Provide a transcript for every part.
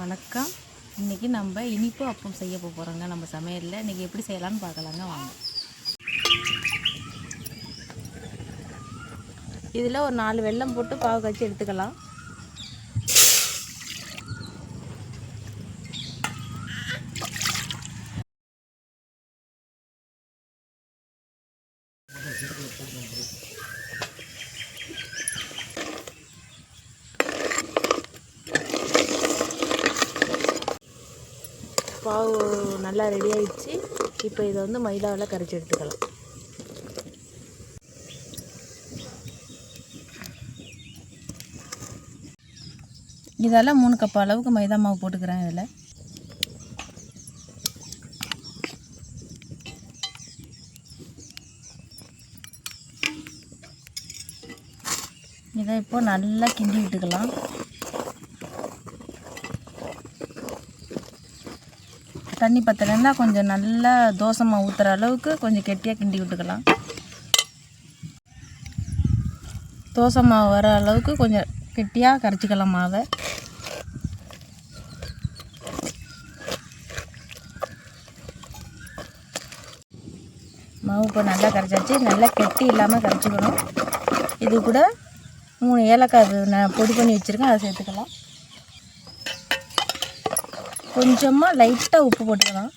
வணக்கம். இன்றைக்கி நம்ம இனிப்பு அப்பம் செய்ய போகிறோங்க நம்ம சமையலில் இன்றைக்கி எப்படி செய்யலாம்னு பார்க்கலாங்க. வாங்க. இதில் ஒரு நாலு வெள்ளம் போட்டு பாவு காய்ச்சி எடுத்துக்கலாம். பாவு நல்லா ரெடி ஆகிடுச்சு இப்போ இதை வந்து மைதாவில் கரைச்சி எடுத்துக்கலாம். இதெல்லாம் மூணு கப் அளவுக்கு மைதா மாவு போட்டுக்கிறேன் இதில். இதை இப்போ நல்லா கிண்டி விட்டுக்கலாம். தண்ணி பத்தலைன்னா கொஞ்சம் நல்லா தோசை மாவு ஊற்றுற அளவுக்கு கொஞ்சம் கெட்டியாக கிண்டி விட்டுக்கலாம். தோசை மாவு வர அளவுக்கு கொஞ்சம் கெட்டியாக கரைச்சிக்கலாம் மாவை. மாவு இப்போ நல்லா கரைச்சாச்சு. நல்லா கெட்டி இல்லாமல் கரைச்சிக்கணும். இது கூட மூணு ஏலக்காய் நான் பொடி பண்ணி வச்சுருக்கேன். அதை சேர்த்துக்கலாம். கொஞ்சமாக லைட்டாக உப்பு போட்டுக்கலாம்.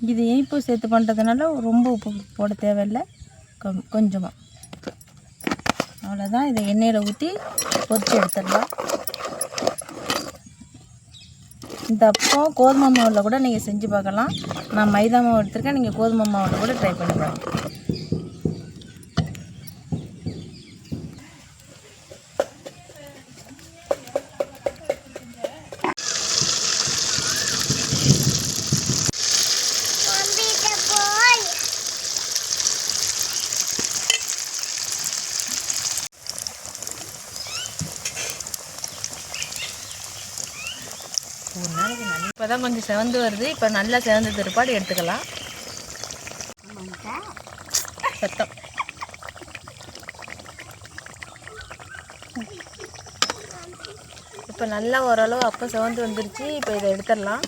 இது இனிப்பு சேர்த்து பண்ணுறதுனால ரொம்ப உப்பு போட தேவையில்லை. கொ- கொஞ்சமாக அவ்வளோதான் இதை எண்ணெயில் ஊற்றி பொறிச்சு எடுத்துடலாம். இந்த அப்பம் கோதுமை மாவில் கூட நீங்கள் செஞ்சு பார்க்கலாம். நான் மைதா மாவு எடுத்திருக்கேன். நீங்கள் கோதுமை மாவில் கூட ட்ரை பண்ணி பாருங்கள் ஒரு நாளைக்கு நல்லா இப்போ தான் கொஞ்சம் செவந்து வருது. இப்போ நல்லா செவந்த பிற்பாடு எடுத்துக்கலாம். சத்தம். இப்போ நல்லா ஓரளவு அப்போ செவந்து வந்துருச்சு. இப்போ இதை எடுத்துடலாம்.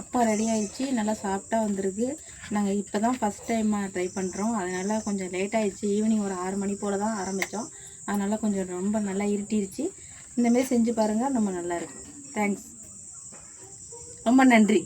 அப்பா ரெடி ஆயிடுச்சு. நல்லா சாஃப்டாக வந்திருக்கு. நாங்கள் இப்போ தான் ஃபஸ்ட் டைமாக ட்ரை பண்ணுறோம் அதனால் கொஞ்சம் லேட் ஆயிடுச்சு. ஈவினிங் ஒரு ஆறு மணி போல் தான் ஆரம்பித்தோம் அதனால் கொஞ்சம் ரொம்ப நல்லா இருட்டிருச்சு. இந்தமாரி செஞ்சு பாருங்கள் ரொம்ப நல்லா இருக்கும். தேங்க்ஸ் ரொம்ப நன்றி.